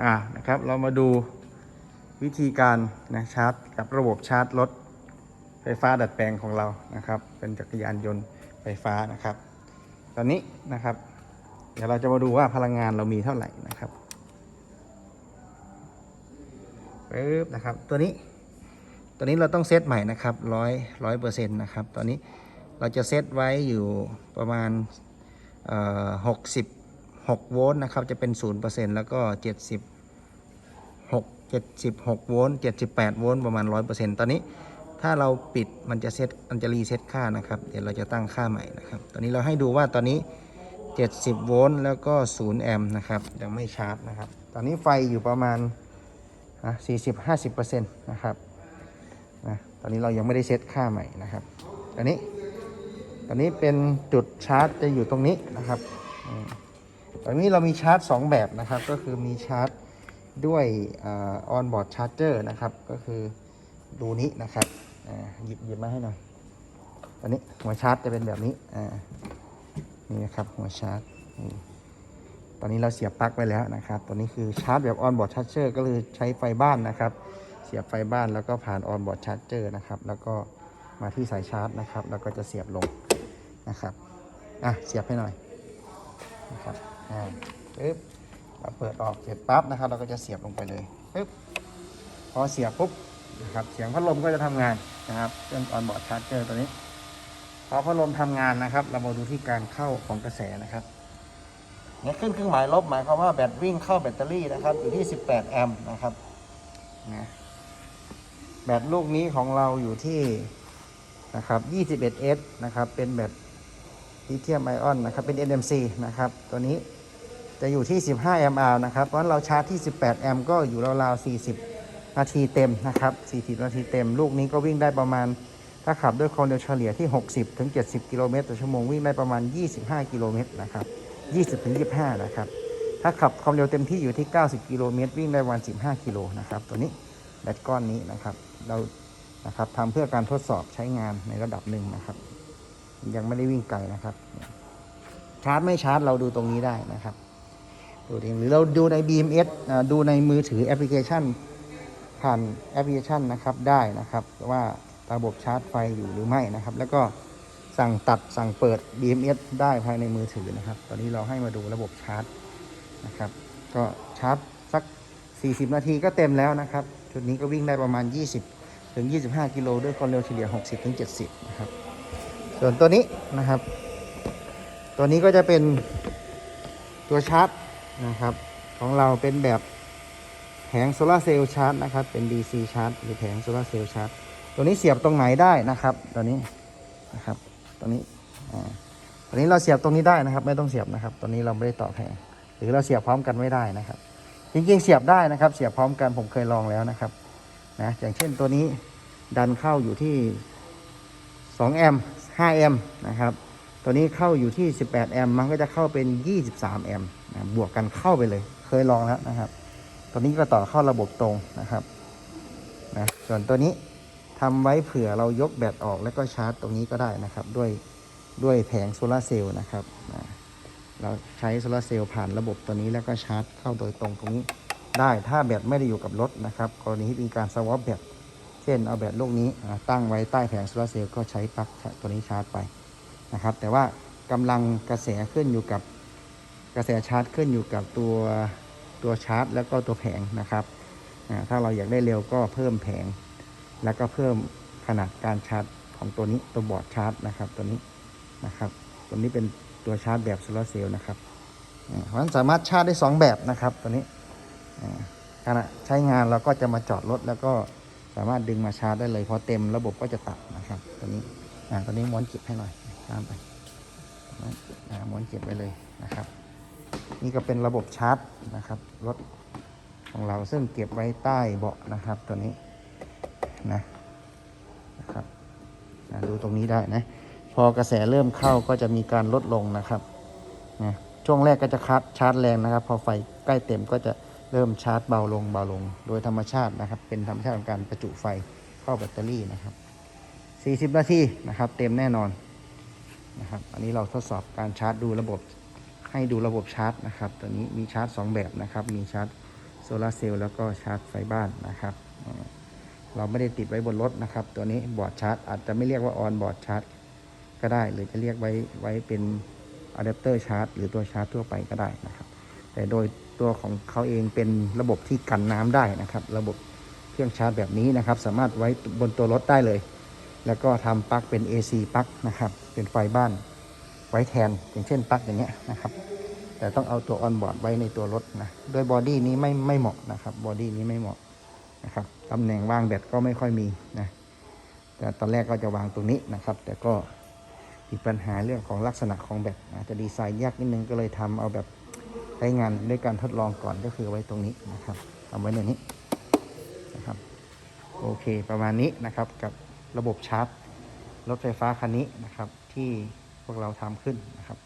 อ่านะครับ เรามาดูวิธีการนะชาร์จ กับระบบชาร์จรถไฟฟ้าดัดแปลงของเรานะครับ เป็นจักรยานยนต์ไฟฟ้านะครับ ตอนนี้นะครับ เดี๋ยวเราจะมาดูว่าพลังงานเรามีเท่าไหร่นะครับปึ๊บนะครับ ตัวนี้ ตัวนี้เราต้องเซตใหม่นะครับร้อยร้อยเปอร์เซ็นต์นะครับ ตอนนี้เราจะเซตไว้อยู่ประมาณหกสิบ หกโวลต์นะครับ จะเป็นศูนย์เปอร์เซนต์แล้วก็เจ็ดสิบหกเจ็ดสิบหกโวลต์เจ็ดสิบแปดโวลต์ประมาณร้อยเปอร์เซนต์ตอนนี้ถ้าเราปิดมันจะเซตมันจะรีเซตค่านะครับ เดี๋ยวเราจะตั้งค่าใหม่นะครับ ตอนนี้เราให้ดูว่าตอนนี้ 70 โวลต์แล้วก็ 0 แอมป์นะครับ ยังไม่ชาร์จนะครับ ตอนนี้ไฟอยู่ประมาณ 40-50%นะครับนะตอนนี้เรายังไม่ได้เซตค่าใหม่นะครับตอนนี้ตอนนี้เป็นจุดชาร์จจะอยู่ตรงนี้นะครับอ ตอนนี้เรามีชาร์จ 2 แบบนะครับ ก็คือมีชาร์จด้วยออนบอร์ดชาร์เจอร์นะครับ ก็คือดูนี้นะครับอ่าหยิบหยิบมาให้หน่อยตอนนี้หัวชาร์จจะเป็นแบบนี้อ่านี่นะครับหัวชาร์จตอนนี้เราเสียบปลั๊กไว้แล้วนะครับตัวนี้คือชาร์จแบบออนบอร์ดชาร์จเจอร์ก็คือใช้ไฟบ้านนะครับ เสียบไฟบ้านแล้วก็ผ่านออนบอร์ดชาร์จเจอร์นะครับ แล้วก็มาที่สายชาร์จนะครับ แล้วก็จะเสียบลงนะครับ อะ เสียบให้หน่อยนะครับ อ่าปึ๊บเราเปิดออกเสร็จปั๊บนะครับ เราก็จะเสียบลงไปเลยปึ๊บพอเสียบปุ๊บนะครับเสียงพัดลมก็จะทำงานนะครับเครื่องออนบอร์ดชาร์จเจอร์ตัวนี้พอพัดลมทำงานนะครับ เรามาดูที่การเข้าของกระแสนะครับเนี่ยขึ้นเครื่องหมายลบหมายความว่าแบตวิ่งเข้าแบตเตอรี่นะครับ อยู่ที่ 18 แอมป์นะครับนะแบตลูกนี้ของเราอยู่ที่นะครับ 21S นะครับ เป็นแบตลิเธียมไอออนนะครับ เป็น NMC นะครับ ตัวนี้ จะอยู่ที่ 15 แอมป์อนะครับ เพราะฉะนั้นเราชาร์จที่ 18 แอมป์ก็อยู่ราวๆ 40 นาทีเต็มนะครับ 40 นาทีเต็ม ลูกนี้ก็วิ่งได้ประมาณ ถ้าขับด้วยความเร็วเฉลี่ยที่ 60 ถึง 70 กิโลเมตรต่อชั่วโมง วิ่งได้ประมาณ 25 กิโลเมตรนะครับ 20 ถึง 25 นะครับ ถ้าขับความเร็วเต็มที่อยู่ที่ 90 กิโลเมตรวิ่งได้ประมาณ15 กิโลนะครับ ตัวนี้แบตก้อนนี้นะครับ เรา นะครับทำเพื่อการทดสอบใช้งานในระดับหนึ่งนะครับ ยังไม่ได้วิ่งไกลนะครับ ชาร์จไม่ชาร์จเราดูตรงนี้ได้นะครับ ดูเองหรือเราดูใน BMS ดูในมือถือแอปพลิเคชัน ผ่านแอปพลิเคชันนะครับได้นะครับว่าระบบชาร์จไฟอยู่หรือไม่นะครับ แล้วก็สั่งตัดสั่งเปิด BMS ได้ภายในมือถือนะครับ ตอนนี้เราให้มาดูระบบชาร์จนะครับ ก็ชาร์จสัก 40 นาทีก็เต็มแล้วนะครับชุดนี้ก็วิ่งได้ประมาณ 20 ถึง 25 กิโลด้วยความเร็วเฉลี่ย 60 ถึง 70 นะครับ ส่วนตัวนี้นะครับ ตัวนี้ก็จะเป็นตัวชาร์จ นะครับ ของเราเป็นแบบแผงโซลาเซลล์ชาร์จนะครับ เป็น DC ชาร์จหรือแผงโซลาเซลล์ชาร์จตัวนี้เสียบตรงไหนได้นะครับตัวนี้นะครับตัวนี้อ่าตัวนี้เราเสียบตรงนี้ได้นะครับ ไม่ต้องเสียบนะครับตัวนี้เราไม่ได้ต่อแผงหรือเราเสียบพร้อมกันไม่ได้นะครับ จริงๆเสียบได้นะครับ เสียบพร้อมกันผมเคยลองแล้วนะครับนะอย่างเช่นตัวนี้ดันเข้าอยู่ที่2แอมป์5แอมป์นะครับ ตัวนี้เข้าอยู่ที่ 18 แอมป์มันก็จะเข้าเป็น 23 แอมป์บวกกันเข้าไปเลย เคยลองแล้วนะครับ ตัวนี้ก็ต่อเข้าระบบตรงนะครับนะส่วนตัวนี้ทำไว้เผื่อเรายกแบตออกแล้วก็ชาร์จตรงนี้ก็ได้นะครับ ด้วยด้วยแผงโซลาร์เซลล์นะครับนะเราใช้โซลาร์เซลล์ผ่านระบบตัวนี้แล้วก็ชาร์จเข้าโดยตรงตรงนี้ได้ถ้าแบตไม่ได้อยู่กับรถนะครับ กรณีที่มีการสวอปแบตเช่นเอาแบตลูกนี้ตั้งไว้ใต้แผงโซลาร์เซลล์ก็ใช้ปลั๊กตัวนี้ชาร์จไป นะครับ แต่ว่ากำลังกระแสขึ้นอยู่กับกระแสชาร์จขึ้นอยู่กับตัวตัวชาร์จ แล้วก็ตัวแผงนะครับถ้าเราอยากได้เร็วก็เพิ่มแผง แล้วก็เพิ่มขนาดการชาร์จของตัวนี้ตัวบอร์ดชาร์จนะครับตัวนี้นะครับ ตัวนี้เป็นตัวชาร์จแบบโซลาร์เซลล์นะครับเพราะฉะนั้นสามารถชาร์จได้ 2 แบบนะครับตัวนี้ขณะใช้งานเราก็จะมาจอดรถแล้วก็สามารถดึงมาชาร์จได้เลยพอเต็มระบบก็จะตัดนะครับตัวนี้ตัวนี้ม้วนเก็บให้หน่อย ตามไปม้วนเก็บไปเลยนะครับ นี่ก็เป็นระบบชาร์จนะครับรถของเราซึ่งเก็บไว้ใต้เบาะนะครับตัวนี้นะนะครับนะดูตรงนี้ได้นะพอกระแสเริ่มเข้าก็จะมีการลดลงนะครับนะช่วงแรกก็จะคัดชาร์จแรงนะครับ พอไฟใกล้เต็มก็จะเริ่มชาร์จเบาลงเบาลง โดยธรรมชาตินะครับ เป็นธรรมชาติของการประจุไฟเข้าแบตเตอรี่นะครับ 40 นาทีนะครับ เต็มแน่นอน นะครับ อันนี้เราทดสอบการชาร์จดูระบบให้ดูระบบชาร์จนะครับ ตัวนี้มีชาร์จ 2 แบบนะครับ มีชาร์จโซลาเซลล์แล้วก็ชาร์จไฟบ้านนะครับ เราไม่ได้ติดไว้บนรถนะครับ ตัวนี้บอร์ดชาร์จอาจจะไม่เรียกว่าออนบอร์ดชาร์จก็ได้ หรือจะเรียกไว้ไว้เป็นอะแดปเตอร์ชาร์จหรือตัวชาร์จทั่วไปก็ได้นะครับ แต่โดยตัวของเขาเองเป็นระบบที่กันน้ำได้นะครับ ระบบเครื่องชาร์จแบบนี้นะครับ สามารถไว้บนตัวรถได้เลย แล้วก็ทำปลั๊กเป็น AC ปลั๊กนะครับ เป็นไฟบ้านไว้แทนอย่างเช่นปลั๊กอย่างเงี้ยนะครับ แต่ต้องเอาตัวออนบอร์ดไว้ในตัวรถนะโดยบอดี้นี้ไม่ไม่เหมาะนะครับบอดี้นี้ไม่เหมาะนะครับตำแหน่งวางแบตก็ไม่ค่อยมีนะแต่ตอนแรกก็จะวางตรงนี้นะครับ แต่ก็ติดปัญหาเรื่องของลักษณะของแบตอาจจะดีไซน์ยากนิดนึงก็เลยทำเอาแบบใช้งานด้วยการทดลองก่อนก็คือไว้ตรงนี้นะครับทำไว้ในนี้นะครับโอเคประมาณนี้นะครับกับ ระบบชาร์จรถไฟฟ้าคันนี้นะครับที่พวกเราทำขึ้นนะครับ